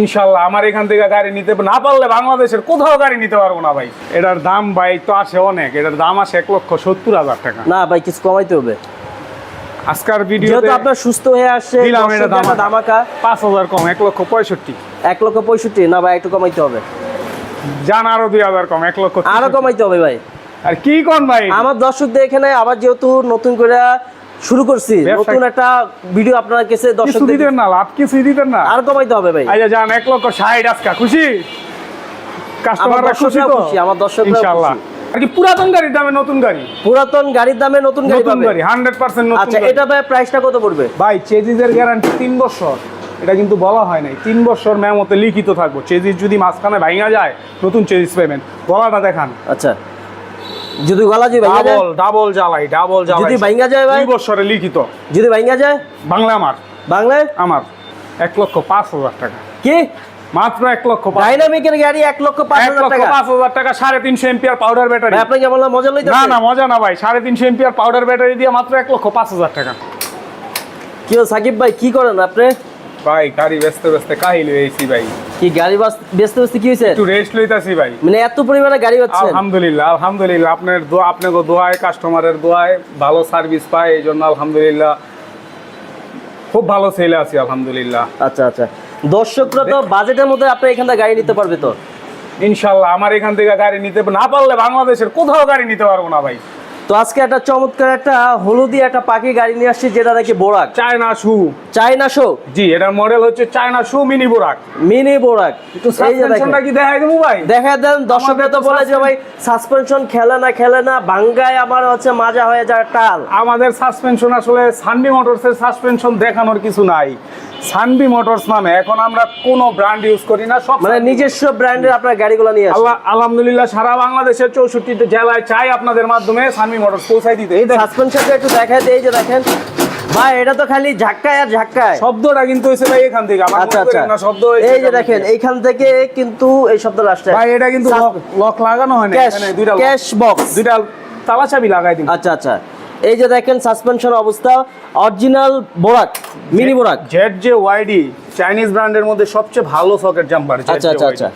ইনশাল্লাহ আমার এখান থেকে গাড়ি নিতে না পারলে বাংলাদেশের কোথাও গাড়ি নিতে পারব না ভাই। এটার দাম ভাই তো আসে অনেক। এটার দাম আসে এক লক্ষ সত্তর হাজার টাকা। না ভাই কিছু কমাইতে হবে। আজকের ভিডিও যেহেতু আপনার সুস্থ হয়ে আসছে দিলাম এটা দামাকা। পাঁচ হাজার কম এক লক্ষ পঁয়ষট্টি। এক লক্ষ পঁয়ষট্টি না ভাই একটু কমাইতে হবে। জান আরও দুই হাজার কম এক লক্ষ আরও কমাইতে হবে ভাই। আর কি কোন ভাই? আমার দর্শকদের এখানে আবার যেহেতু নতুন করে শুরু করছি। নতুন একটা ভিডিও আপনার দর্শকদের দিতেন না লাভ কিছু দিতেন না। আর কমাইতে হবে ভাই। আচ্ছা যান এক লক্ষ ষাট আজকা খুশি? কাস্টমাররা খুশি তো? খুশি, আমার ইনশাআল্লাহ আর কি পুরাতন গাড়ির দামে নতুন গাড়ি? পুরাতন গাড়ির দামে নতুন গাড়ি নতুন গাড়ি হান্ড্রেড পার্সেন্ট নতুন আচ্ছা এটা ভাই প্রাইসটা কত পড়বে? ভাই চেজিজের গ্যারান্টি তিন বছর। এটা কিন্তু বলা হয় নাই। তিন বছর মেমতে লিখিত থাকব। চেজিস যদি মাঝখানে ভাঙা যায় নতুন চেজিস পেমেন্ট গলাটা দেখান। আচ্ছা। যদি গলা যদি ভাঙা যায়? ডাবল ডাবল জ্বালাই ডাবল জ্বালাই। যদি ভাঙা যায় ভাই? দুই বছরে লিখিত। যদি ভাঙা যায়? বাংলা আমার। বাংলায়? আমার। এক লক্ষ পাঁচ হাজার টাকা। কি? মাত্র এক লক্ষ ডাইনামিকের গাড়ি এক লক্ষ পাঁচ হাজার টাকা। পাঁচ হাজার টাকা সাড়ে তিনশো এম্পিয়ার পাউডার ব্যাটারি আপনি কেমন মজা লইতে না না মজা না ভাই সাড়ে তিনশো এম্পিয়ার পাউডার ব্যাটারি দিয়ে মাত্র এক লক্ষ পাঁচ হাজার টাকা। কি সাকিব ভাই কি করেন আপনি? ভাই গাড়ি ব্যস্ত ব্যস্ত কাহিল হয়েছি ভাই। কি গাড়ি বাস ব্যস্ত ব্যস্ত কি হয়েছে? একটু রেস্ট লইতাছি ভাই। মানে এত পরিমাণে গাড়ি হচ্ছে? আলহামদুলিল্লাহ আলহামদুলিল্লাহ। আপনার দোয়া আপনাকে দোয়ায় কাস্টমারের দোয়ায় ভালো সার্ভিস পায় এই জন্য আলহামদুলিল্লাহ খুব ভালো সেলে আছি আলহামদুলিল্লাহ। আচ্ছা আচ্ছা। দর্শকরা তো বাজেটের মধ্যে আপনি এখান থেকে গাড়ি নিতে পারবে তো? ইনশাল্লাহ আমার এখান থেকে গাড়ি নিতে না পারলে বাংলাদেশের কোথাও গাড়ি নিতে পারব না ভাই। তো আজকে একটা চমৎকার একটা হলুদি একটা পাখি গাড়ি নিয়ে আসছি যেটা নাকি বোরাক। চায়না শু। চাইনা শো? জি এটার মডেল হচ্ছে চায়না শু মিনি বোরাক। মিনি বোরাক। যে সাসপেনশনটা কি দেখাই দেবো ভাই? দেখা দেন দর্শকরা তো তো বলে যে ভাই সাসপেনশন খেলে না খেলে না বাঙ্গায় আমার হচ্ছে মাজা হয়ে যায় টাল। আমাদের সাসপেনশন আসলে সানবি মোটরসের সাসপেনশন দেখানোর কিছু নাই। সানবি মোটরস নামে। এখন আমরা কোন ব্র্যান্ড ইউজ করি না সব মানে নিজস্ব ব্র্যান্ডের আপনার গাড়িগুলো নিয়ে আল্লাহ আলহামদুলিল্লাহ সারা বাংলাদেশের চৌষট্টিটা জেলায় চাই আপনাদের মাধ্যমে সানবি মোটরস পৌঁছাই দিতে। এই দেখেন। সাসপেনশনটা একটু দেখায় দেই যে দেখেন। ভাই এটা তো খালি ঝাক্কায় আর ঝাক্কায়। শব্দটা কিন্তু হয়েছে ভাই এখান থেকে আমার আচ্ছা আচ্ছা। না শব্দ এই যে দেখেন এইখান থেকে কিন্তু এই শব্দটা আসছে ভাই এটা কিন্তু লক- লক লাগানো হয় না এখানে দুইটা ক্যাশ বক্স দুইটা তালা চাবি লাগাই দিন। আচ্ছা আচ্ছা। এই যে দেখেন সাসপেনশন অবস্থা original Borak mini Borak Z J YD Chinese ব্র্যান্ডের মধ্যে সবচেয়ে ভালো সকেট জাম্পার আচ্ছা আচ্ছা আচ্ছা।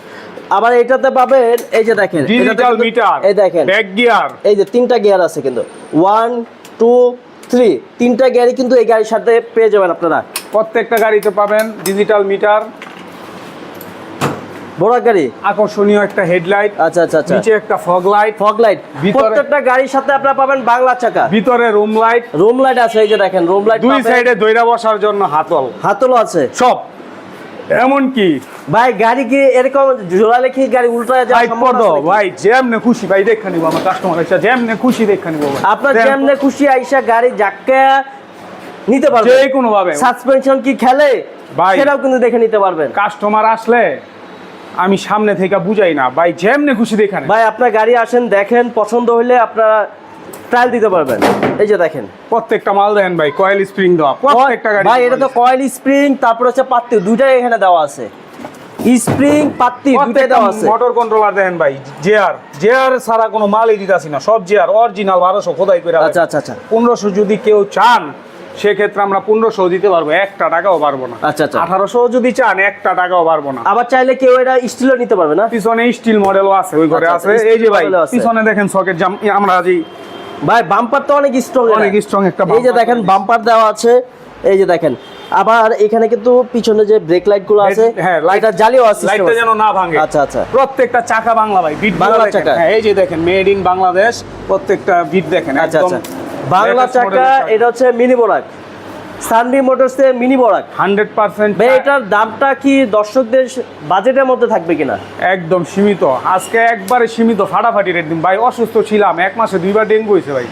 আবার এটাতে পাবেন এই যে দেখেন ডিজিটাল মিটার এই দেখেন ব্যাক গিয়ার এই যে তিনটা গিয়ার আছে কিন্তু। ওয়ান টু থ্রি তিনটা গিয়ারই কিন্তু এই গাড়ির সাথে পেয়ে যাবেন আপনারা। প্রত্যেকটা গাড়িতে পাবেন ডিজিটাল মিটার বোরাক গাড়ি? আকর্ষণীয় একটা হেডলাইট আচ্ছা আচ্ছা আচ্ছা। নিচে একটা ফগ লাইট ফগ লাইট। প্রত্যেকটা গাড়ির সাথে আপনারা পাবেন বাংলা চাকা। ভিতরে রুম লাইট। রুম লাইট আছে এই যে দেখেন রুম লাইট দুই সাইডে দইরা বসার জন্য হাতল। হাতলও আছে। সব। এমন কি ভাই গাড়ি কি এরকম জোড়ালে কি গাড়ি উল্টা ভাই যেমনে খুশি ভাই দেখা নিব আমার কাস্টমার এসে যেমনে খুশি দেখা নিব। আপনার যেম- যেমনে খুশি আইসা গাড়ি জাক্কা নিতে পারবেন। যে কোনো ভাবে সাসপেনশন কি খেলে ভাই। সেটাও কিন্তু দেখে নিতে পারবেন। কাস্টমার আসলে আমি সামনে থেকে বুঝাই না। ভাই যেমনে খুশি দেখানে ভাই আপনার গাড়ি আসেন দেখেন পছন্দ হলে আপনারা ট্রায়াল দিতে পারবেন। এই যে দেখেন। প্রত্যেকটা মাল দেখেন ভাই কয়েল স্প্রিং দেওয়া প্রত্যেকটা গাড়ি ভাই এটা তো কয়েল স্প্রিং তারপর হচ্ছে পাত্তি দুইটাই এখানে দেওয়া আছে। স্প্রিং পাত্তি দুইটাই দেওয়া আছে। মোটর কন্ট্রোলার দেখেন ভাই জেআর জেআর ছাড়া কোনো মালই দিতাছি না সব জেআর অরিজিনাল বারোশো খোদাই করে আচ্ছা আচ্ছা আচ্ছা। পনেরোশো যদি কেউ চান সেক্ষেত্রে আমরা পনেরোশো দিতে পারব একটা টাকাও পারব না। আচ্ছা, আচ্ছা। আঠারোশো যদি চান একটা টাকাও পারব না। আবার চাইলে কেউ এটা স্টিলও নিতে পারবে না? পিছনে স্টিল মডেলও আছে ওই ঘরে আচ্ছা, আছে। আচ্ছা, এই যে ভাই পিছনে দেখেন সকেট জাম আমরা আজ ভাই বাম্পার তো অনেক স্ট্রং অনেক strong একটা এই যে দেখেন বাম্পার দেওয়া আছে। এই যে দেখেন আবার এখানে কিন্তু পিছনে যে ব্রেক লাইটগুলো আছে হ্যাঁ লাইট এটা জালিও আছে লাইটটা যেন না ভাঙে। আচ্ছা আচ্ছা। প্রত্যেকটা চাকা বাংলা ভাই বিট বাংলা চাকা। হ্যাঁ এই যে দেখেন মেড ইন বাংলাদেশ প্রত্যেকটা বিট দেখেন আচ্ছা একদম আচ্ছা। বাংলা চাকা এটা হচ্ছে মিনি বোরাক। সানডি মোটরস এর মিনি বোরাক। 100% ভাই এটার দামটা কি দর্শকদের বাজেটের মধ্যে থাকবে কিনা? একদম সীমিত। আজকে একবারে সীমিত ফাটাফাটি রেট দিন। ভাই অসুস্থ ছিলাম। এক মাসে দুইবার ডেঙ্গু হয়েছে ভাই।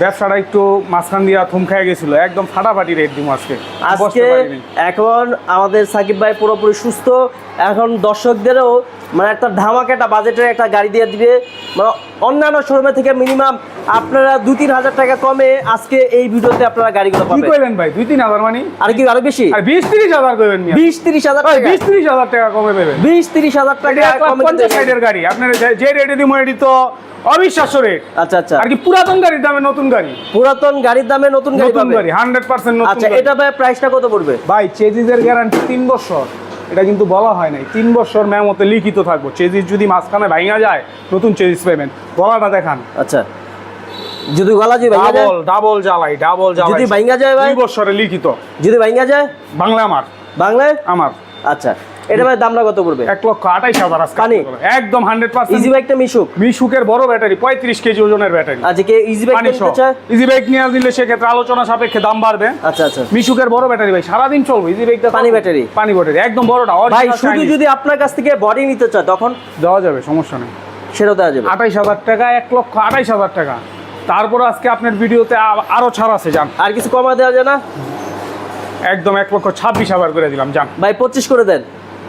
ব্যবসাটা একটু মাঝখান দিয়া থুম খেয়ে গেছিল। একদম ফাটাফাটি রেট দিব আজকে। আজকে এখন আমাদের সাকিব ভাই পুরোপুরি সুস্থ। এখন দর্শকদেরও মানে একটা ধামাকে একটা বাজেটের একটা গাড়ি দিয়ে দিবে। মানে অন্যান্য শোরুমে থেকে মিনিমাম আপনারা দু তিন হাজার টাকা কমে আজকে এই ভিডিওতে আপনারা গাড়িগুলো কি কইলেন ভাই? দুই তিন হাজার মানে? আর কি আরও বেশি? আর বিশ তিরিশ হাজার করবেন বিশ তিরিশ হাজার টাকা। বিশ তিরিশ হাজার টাকা কমে পাবেন বিশ তিরিশ হাজার টাকা পঞ্চাশ সাইডের গাড়ি। আপনার যে- রেটে দিব এটি তো অবিশ্বাস্য রেট আচ্ছা আচ্ছা। আর কি পুরাতন গাড়ির দামে নতুন গাড়ি? পুরাতন গাড়ির দামে নতুন গাড়ি নতুন গাড়ি হান্ড্রেড পার্সেন্ট আচ্ছা এটা ভাই প্রাইসটা কত পড়বে? ভাই চেজিসের গ্যারান্টি তিন বছর। এটা কিন্তু বলা হয় নাই। তিন বছর মেমতে লিখিত থাকব। চেজিস যদি মাঝখানে ভাঙা যায় নতুন চেজিস পেমেন্ট। গলাটা দেখান। আচ্ছা। যদি গলা যদি ভাঙ্গা যায় ডাবল ডাবল জ্বালাই ডাবল জ্বালাই। যদি ভাঙা যায় ভাই দুই বছরে লিখিত। যদি ভাঙা যায় বাংলা আমার। বাংলায়? আমার। আচ্ছা। এটা ভাই দামটা কত পড়বে? এক লক্ষ আঠাইশ হাজার আজকে পানি? একদম হান্ড্রেড ইজি বাইকটা মিশুক? মিশুকের বড় ব্যাটারি পঁয়ত্রিশ কেজি ওজনের ব্যাটারি। আচ্ছা কে ইজি বাইক ইজি বাইক নিয়ে দিলে সেক্ষেত্রে আলোচনা সাপেক্ষে দাম বাড়বে। আচ্ছা আচ্ছা। মিশুকের বড় ব্যাটারি ভাই সারাদিন চলবে। ইজি বাইকটা পানি ব্যাটারি? পানি ব্যাটারি একদম বড়টা ভাই শুধু যদি আপনার কাছ থেকে বডি নিতে চায় তখন? দেওয়া যাবে সমস্যা নেই। সেটাও দেওয়া যাবে। আঠাইশ হাজার টাকা এক লক্ষ আঠাইশ হাজার টাকা। তারপর আজকে আপনার ভিডিওতে আরও ছাড় আছে যান। আর কিছু কমা দেওয়া যায় না? একদম এক লক্ষ ছাব্বিশ হাজার করে দিলাম যান। ভাই পঁচিশ করে দেন।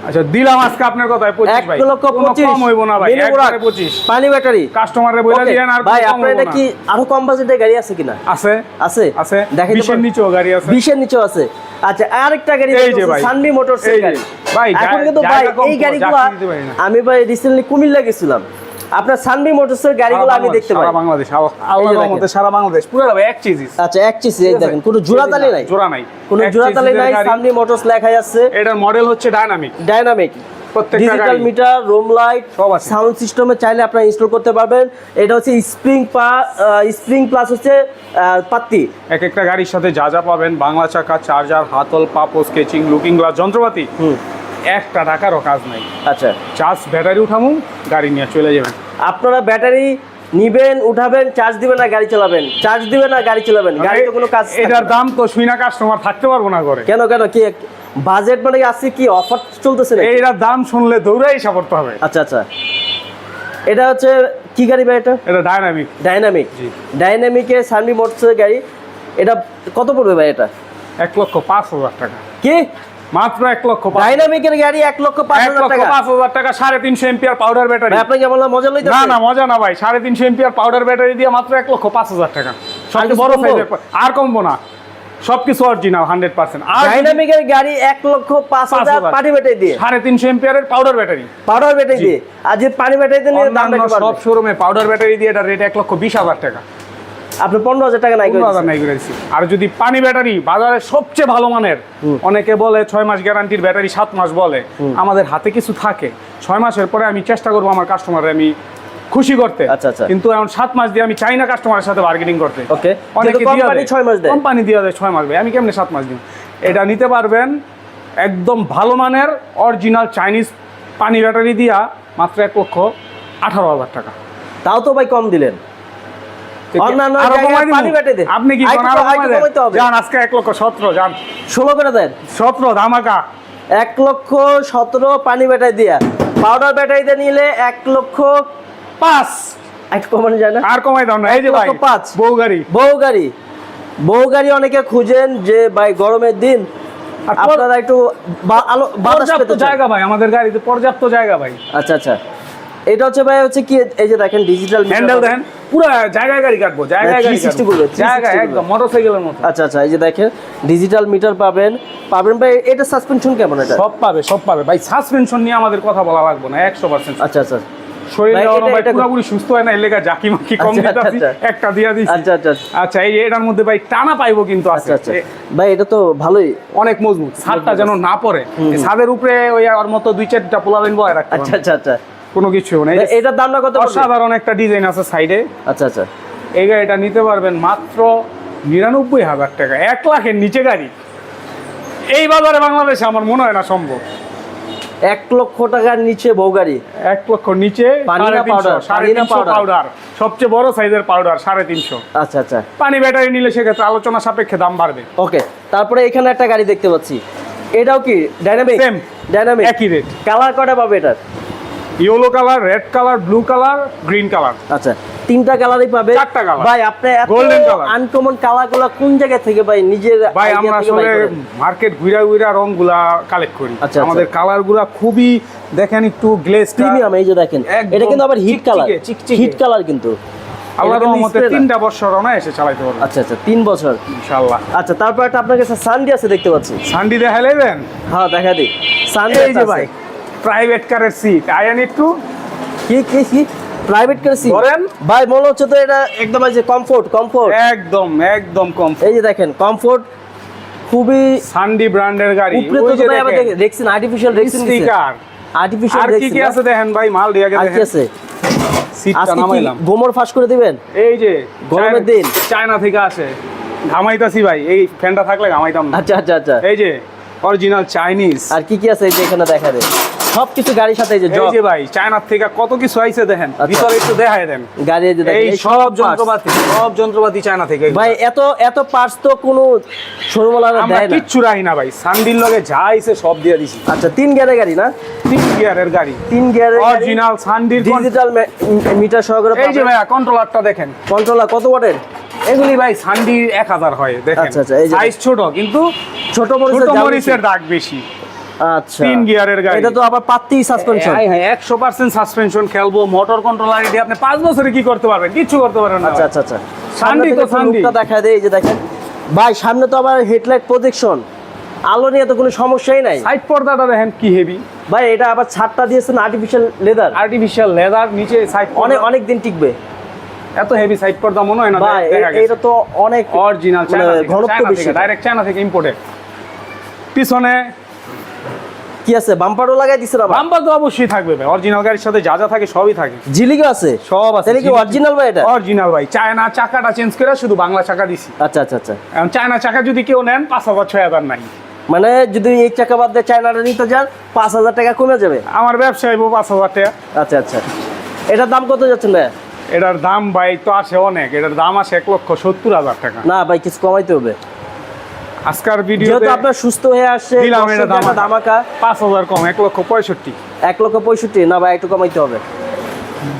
আচ্ছা দিলাম আজকে আপনার কথায় 25 ভাই। 1 লক্ষ কোনো পঁচিশ। কম হইব না ভাই মিনি একবারে বুরাক, পঁচিশ। পানি ব্যাটারি। কাস্টমারে বইলা দিয়েন আর ভাই আপনার এটা কি আরও কম বাজেটের গাড়ি আছে কিনা? আছে। আছে? আছে। দেখেন 20 এর নিচেও গাড়ি আছে। বিশের নিচেও আছে। আচ্ছা আরেকটা গাড়ি। সানবি মোটরস গাড়ি। ভাই, এখন কিন্তু ভাই এই গাড়িগুলো। আমি ভাই রিসেন্টলি কুমিল্লা গেছিলাম। আপনার সানবি মোটরসের গাড়িগুলো আমি দেখতে পাই। সারা বাংলাদেশ আল্লাহ- আল্লাহর। রহমতে সারা বাংলাদেশ পুরো এক চিজিস আচ্ছা এক চিজ এই দেখেন কোনো জোড়াতালি নাই? জোড়া নাই। কোনো এক জোড়াতালি নাই সানবি মোটরস লেখা আছে। এটার মডেল হচ্ছে dynamic dynamic digital meter room light সব আছে। সাউন্ড সিস্টেমে চাইলে আপনারা ইনস্টল করতে পারবেন। এটা হচ্ছে স্প্রিং পা স্প্রিং প্লাস হচ্ছে পাত্তি। এক একটা গাড়ির সাথে যা যা পাবেন বাংলা চাকা চার্জার হাতল পাপো স্কেচিং লুকিং গ্লাস যন্ত্রপাতি। একটা টাকারও কাজ নাই। আচ্ছা। চার্জ ব্যাটারি উঠামু গাড়ি নিয়ে চলে যাবেন। আপনারা ব্যাটারি নিবেন উঠাবেন চার্জ দিবেন না গাড়ি চালাবেন। চার্জ দিবেন না গাড়ি চালাবেন। গাড়ি তো কোনো কাজ এটার দাম তো শুই না কাস্টমার থাকতে পারব না করে কেন কেন কি বাজেট মানে আছে কি? অফার চলতেছে নাকি? এইটার দাম শুনলে দৌড়াই করতে হবে। আচ্ছা আচ্ছা। এটা হচ্ছে কি গাড়ি ভাই এটা? এটা ডাইনামিক জি। ডাইনামিকের সানবি মোটরসের গাড়ি। এটা কত পড়বে ভাই এটা? এক লক্ষ পাঁচ হাজার টাকা। কি? মাত্র এক লক্ষ ডাইনামিকের গাড়ি এক লক্ষ পাঁচ হাজার টাকা। পাঁচ হাজার টাকা সাড়ে তিনশো এম্পিয়ার পাউডার ব্যাটারি আপনাকে বললাম মজা লইতে না না মজা না ভাই সাড়ে তিনশো পাউডার ব্যাটারি দিয়ে মাত্র এক লক্ষ পাঁচ হাজার টাকা। সবচেয়ে বড় সাইজের আর কমবো না। সবকিছু অরিজিনাল হান্ড্রেড পার্সেন্ট আর ডাইনামিকের গাড়ি এক লক্ষ পাঁচ হাজার 5,000 পানি ব্যাটারি দিয়ে। সাড়ে তিনশো এম্পিয়ারের পাউডার ব্যাটারি পাউডার ব্যাটারি দিয়ে। আর যে পানি ব্যাটারি দিয়ে সব শোরুমে পাউডার ব্যাটারি দিয়ে এটা রেট এক লক্ষ বিশ হাজার টাকা। আপনি পনেরো হাজার টাকা নাই পনেরো হাজার নাই করে দিচ্ছি। আর যদি পানি ব্যাটারি বাজারে সবচেয়ে ভালো মানের অনেকে বলে ছয় মাস গ্যারান্টির ব্যাটারি সাত মাস বলে। আমাদের হাতে কিছু থাকে। ছয় মাসের পরে আমি চেষ্টা করব আমার কাস্টমারে আমি খুশি করতে। আচ্ছা, আচ্ছা। কিন্তু এখন সাত মাস দিয়ে আমি চাই না কাস্টমারের সাথে বার্গেনিং করতে। Okay. অনেকে ছয় মাস দেয়। কোম্পানি দিয়ে দেয় ছয় মাস দেয় আমি কেমনে সাত মাস দিই এটা নিতে পারবেন একদম ভালো মানের অরিজিনাল চাইনিজ পানি ব্যাটারি দিয়া মাত্র এক লক্ষ আঠারো হাজার টাকা। তাও তো ভাই কম দিলেন। আপনি কি আরেকটু- কোন আরও আরেকটু কমাই দেন? কমাইতে হবে। যান আজকে এক লক্ষ সতেরো যান। ষোলো করে দেন। সতেরো ধামাকা। এক লক্ষ সতেরো পানি ব্যাটারি দিয়া। পাউডার ব্যাটারি নিলে এক লক্ষ পাঁচ। একটু কমানো যায় না? আর কমাই দাও না। এই যে ভাই পাঁচ। বউ গাড়ি। বউ গাড়ি। বউ গাড়ি অনেকে খুঁজেন যে ভাই গরমের দিন আপনারা একটু বাতাস। জায়গা ভাই আমাদের গাড়িতে পর্যাপ্ত জায়গা ভাই। আচ্ছা আচ্ছা। এটা হচ্ছে ভাই হচ্ছে কি এই যে দেখেন ডিজিটাল হ্যান্ডেল দেন পুরো জায়গায় গাড়ি কাটবো জায়গায় গাড়ি 360 কাটবো। করবে, জায়গায় একদম মোটরসাইকেলের মতো। আচ্ছা আচ্ছা এই যে দেখেন ডিজিটাল মিটার পাবেন। পাবেন ভাই এটা সাসপেনশন কেমন এটা? সব পাবে সব পাবে। ভাই সাসপেনশন নিয়ে আমাদের কথা বলা লাগবে না একশো পার্সেন্ট আচ্ছা আচ্ছা। পুরোপুরি সুস্থ হয় না জাকি মাকি কম আচ্ছা, দিতে আচ্ছা। একটা দিয়া দিছি। আচ্ছা, আচ্ছা। আচ্ছা। এই এটার মধ্যে ভাই টানা পাইবো কিন্তু আচ্ছা আচ্ছা। ভাই এটা তো ভালোই। অনেক মজবুত ছাদটা যেন না পড়ে। ছাদের উপরে ওই আর মতো দুই চারটা পোলাবেন বয় রাখতে আচ্ছা আচ্ছা আচ্ছা। কোনো কিছু নেই। এটার দামটা কত অসাধারণ একটা ডিজাইন আছে সাইডে। আচ্ছা আচ্ছা। এই গাড়িটা নিতে পারবেন মাত্র নিরানব্বই হাজার টাকা। এক লাখের নিচে গাড়ি। এই বাজারে বাংলাদেশে আমার মনে হয় না সম্ভব। এক লক্ষ টাকার নিচে বউ গাড়ি? এক লক্ষ নিচে? পাউডার? সবচেয়ে বড় সাইজের পাউডার সাড়ে তিনশো। আচ্ছা আচ্ছা। পানি ব্যাটারি নিলে সেক্ষেত্রে আলোচনা সাপেক্ষে দাম বাড়বে। ওকে তারপরে এখানে একটা গাড়ি দেখতে পাচ্ছি। এটাও কি? ডাইনামিক. ডাইনামিক একই রেট কালার কটা পাবে এটার? Yellow colour red colour blue colour green colour. আচ্ছা তিনটা কালারই পাবে। চারটা colour। ভাই আপনি Golden colour। আনকমন কালারগুলো কোন জায়গা থেকে ভাই নিজের ভাই আমরা আসলে মার্কেট ঘুরা ঘুরা রংগুলা কালেক্ট করি। আচ্ছা, আচ্ছা। আমাদের কালারগুলা খুবই দেখেন একটু গ্লেজ প্রিমিয়াম এই যে দেখেন। এটা কিন্তু আবার হিট কালার। হিট কালার কিন্তু। আল্লাহ এটা কিন্তু রহমতে তিনটা বছর অনায়াসে চালাইতে পারব। আচ্ছা আচ্ছা তিন বছর। ইনশাআল্লাহ। আচ্ছা তারপর একটা আপনার কাছে সানডি আছে দেখতে পাচ্ছি। সানডি দেখাইলেন হ্যাঁ দেখা দিই। সানডি এই যে ভাই। প্রাইভেট কারের সিট আয়ান একটু? কি কি কি? প্রাইভেট কার সিট ধরেন। ভাই মনে হচ্ছে তো এটা একদম এই যে কমফোর্ট কমফোর্ট একদম একদম কম এই যে দেখেন কমফোর্ট খুবই সান্ডি ব্র্যান্ডের গাড়ি। উপরে তো ভাই আবার দেখেন, দেখেন rexine artificial rexine sticker artificial আর কি কি আছে দেখেন ভাই? মাল দিয়ে আর কি আছে? সিটটা নামাইলাম। গোমর ফাঁস করে দিবেন? এই যে গরমের দিন। চায়না থেকে আসে। ঘামাইতাছি ভাই। এই ফ্যানটা থাকলে ঘামাইতাম না। আচ্ছা আচ্ছা আচ্ছা। এই যে অরিজিনাল চাইনিজ আর কি কি আছে এই যে এখানে দেখা যায় সব কিছু গাড়ির সাথে এই যে এই যে ভাই চায়নার থেকে কত কিছু আইছে দেখেন। আচ্ছা। ভিতরে একটু দেখায় দেন। গাড়ি এই যে এই সব যন্ত্রপাতি সব যন্ত্রপাতি চায়না থেকে ভাই এত এত পার্টস তো কোনো শোরুমওয়ালারা আমরা দেয় না। কিচ্ছু রাখি না ভাই সান্ডির লগে যা আইছে সব দিয়ে দিছি। আচ্ছা তিন গিয়ারের গাড়ি না? তিন গিয়ারের গাড়ি। তিন গিয়ারের অরিজিনাল সান্ডির কন- ডিজিটাল মিটার সহকারে এই যে ভাইয়া কন্ট্রোলারটা দেখেন। কন্ট্রোলার কত ওয়াটের এগুলি ভাই সান্ডি এক হাজার হয় দেখেন। আচ্ছা, আচ্ছা, এই যে- সাইজ ছোট কিন্তু ছোট মরিচের দাগ বেশি। আচ্ছা। তিন গিয়ারের গাড়ি। এটা তো আবার পাত্তি সাসপেনশন হ্যাঁ হ্যাঁ একশো পার্সেন্ট সাসপেনশন খেলব মোটর কন্ট্রোলার দিয়ে আপনি পাঁচ বছরে কি করতে পারবেন? কিচ্ছু করতে পারবেন না। আচ্ছা আচ্ছা আচ্ছা। সামনে তো তো দেখা দেয় এই যে দেখেন। ভাই সামনে তো আবার হেডলাইট প্রজেকশন আলো নিয়ে তো কোনো সমস্যাই নাই। সাইড পর্দাটা দেখেন কি হেভি ভাই এটা আবার ছাদটা দিয়েছেন আর্টিফিশিয়াল লেদার আর্টিফিশিয়াল লেদার নিচে সাইড অনেক অনেক দিন টিকবে। এত হেভি সাইড পর্দা মনে হয় না ভাই এটা তো অনেক অরিজিনাল মানে ঘনত্ব। বেশি। ডাইরেক্ট চায়না থেকে ইম্পোর্টেড পিছনে কি আছে? বাম্পারও লাগাই দিছেন আবার বাম্পার তো অবশ্যই থাকবে ভাই। অরিজিনাল গাড়ির সাথে যা যা থাকে সবই থাকে। জিলিগো আছে? সব আছে। তাহলে কি অরিজিনাল ভাই এটা? অরিজিনাল ভাই। চায়না চাকাটা চেঞ্জ করে শুধু বাংলা চাকা দিছি। আচ্ছা আচ্ছা আচ্ছা। এখন চায়না চাকা যদি কেউ নেন পাঁচ হাজার ছয় হাজার নাই। মানে যদি এই চাকা বাদ দিয়ে চায়নাটা নিতে যান পাঁচ হাজার টাকা কমে যাবে? আমার ব্যবসায় পাঁচ হাজার টাকা। আচ্ছা আচ্ছা। এটার দাম কত যাচ্ছে ভাই এটার দাম ভাই তো আসে অনেক। এটার দাম আসে এক লক্ষ সত্তর হাজার টাকা। না ভাই কিছু কমাইতে হবে। আজকার ভিডিও যেহেতু আপনার সুস্থ হয়ে আসছে দিলাম এটা দামাকা। দামাকা পাঁচ হাজার কম এক লক্ষ পঁয়ষট্টি। এক লক্ষ পঁয়ষট্টি না ভাই একটু কমাইতে হবে।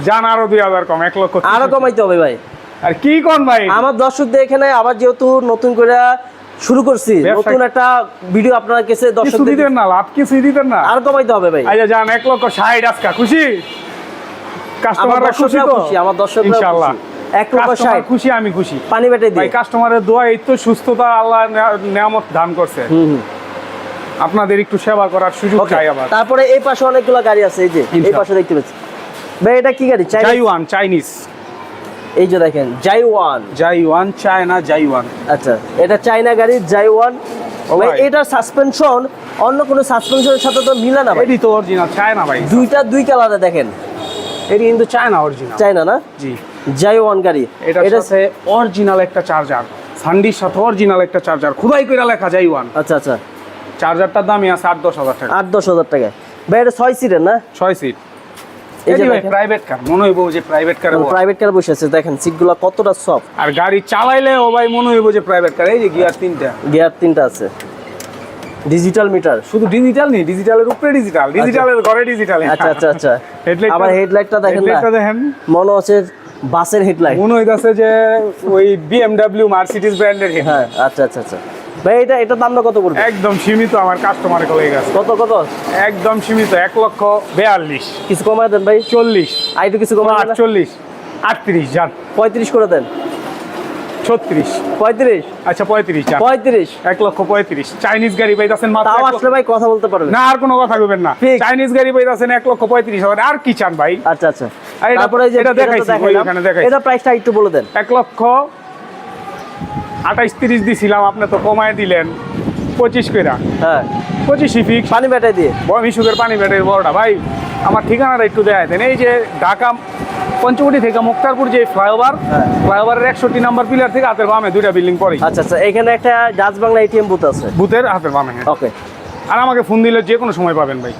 যান আরও দুই হাজার কম এক লক্ষ আরও কমাইতে হবে ভাই। আর কি কোন ভাই? আমার দর্শকদের এখানে আবার যেহেতু নতুন করে শুরু করছি নতুন একটা ভিডিও আপনার কাছে দর্শকদের দিতেন না লাভ কিছু দিতেন না। আর কমাইতে হবে ভাই। আচ্ছা যান এক লক্ষ ষাট আজকা খুশি? কাস্টমাররা খুশি তো? খুশি আমার দর্শকরা ইনশাআল্লাহ এক লক্ষ ষাট। খুশি আমি খুশি। পানি বেটে দিয়ে। কাস্টমারের দোয়া এই তো সুস্থতা আল্লাহ নেয়ামত দান করছে। আপনাদের একটু সেবা করার সুযোগ চাই আবার। তারপরে এই পাশে অনেকগুলো গাড়ি আছে এই যে এই পাশে দেখতে পাচ্ছি। ভাই এটা কি গাড়ি? চাই জাইওয়ান চাইনিজ এই যে দেখেন জাইওয়ান জাইওয়ান চায়না জাইওয়ান আচ্ছা এটা চাইনা গাড়ি জাইওয়ান ভাই। এটার সাসপেনশন অন্য কোনো সাসপেনশনের সাথে তো মিলে না ভাই। এটি তো অরিজিনাল চায়না ভাই। দুইটা দুই কালারে দেখেন। এটি কিন্তু চায়না অরিজিনাল চাইনা না? জি। জাইওয়ান গাড়ি এটা সাথে অরিজিনাল একটা চার্জার সান্ডির সাথে অরিজিনাল একটা চার্জার খুদাই করে লেখা যাই ওয়ান আচ্ছা আচ্ছা। চার্জারটার দামই আছে আট দশ হাজার টাকা। আট দশ হাজার টাকা। ভাই এটা ছয় সিটের না? ছয় সিট এই এই যে যে ভাই প্রাইভেট কার মনে হইব যে প্রাইভেট কারে। প্রাইভেট কার বসে আছে দেখেন সিটগুলো কতটা সফট আর গাড়ি চালাইলে ও ভাই মনে হইব যে প্রাইভেট কার এই যে গিয়ার তিনটা। গিয়ার তিনটা আছে। ডিজিটাল মিটার শুধু ডিজিটাল নেই ডিজিটালের উপরে ডিজিটাল ডিজিটালের ঘরে ডিজিটাল আচ্ছা আচ্ছা আচ্ছা। Headlight টা- আবার হেডলাইটটা দেখেন না। দেখেন। মনে হচ্ছে বাসের হেডলাইট। মনে হইতাছে যে ওই বিএমডব্লিউ মার্সিডিজ ব্র্যান্ডের হ্যাঁ আচ্ছা আচ্ছা আচ্ছা। ভাই এটা এটা দামটা কত পড়বে? একদম সীমিত আমার কাস্টমার হয়ে গেছে। কত কত? একদম সীমিত এক লক্ষ বেয়াল্লিশ। কিছু কমায় দেন ভাই? চল্লিশ। আইটু কিছু কমায়? আটচল্লিশ আটত্রিশ যান। পঁয়ত্রিশ করে দেন। ছত্রিশ। পঁয়ত্রিশ। আচ্ছা পঁয়ত্রিশ পঁয়ত্রিশ। এক লক্ষ পঁয়ত্রিশ। চাইনিজ গাড়ি পাইতেছেন তাও আসলে ভাই কথা বলতে পারবেন। না আর কোনো কথা কইবেন না। চাইনিজ গাড়ি পাইতেছেন এক লক্ষ পঁয়ত্রিশ হাজার। আর কি চান ভাই? আচ্ছা আচ্ছা। তারপরে এটা দেখাইছি, দেখাইছি। এটা প্রাইসটা একটু বলে দেন। এক লক্ষ আঠাইশ তিরিশ দিছিলাম আপনি তো কমায় দিলেন। পঁচিশ কইরা। হ্যাঁ। পঁচিশই ফিক্স পানি ব্যাটারি দিয়ে। বমি মিশুকের পানি ব্যাটের বড়টা। ভাই আমার ঠিকানাটা একটু দেখাই দেন। এই যে ঢাকা পঞ্চবটি থেকে মুক্তারপুর যে ফ্লাইওভার হ্যাঁ। ফ্লাইওভারের একষট্টি নাম্বার পিলার থেকে হাতের বামে দুইটা বিল্ডিং পরে আচ্ছা আচ্ছা এখানে একটা ডাচ বাংলা এটিএম বুথ আছে বুথের হাতের বামে। ওকে আর আমাকে ফোন দিলে যে কোনো সময় পাবেন ভাই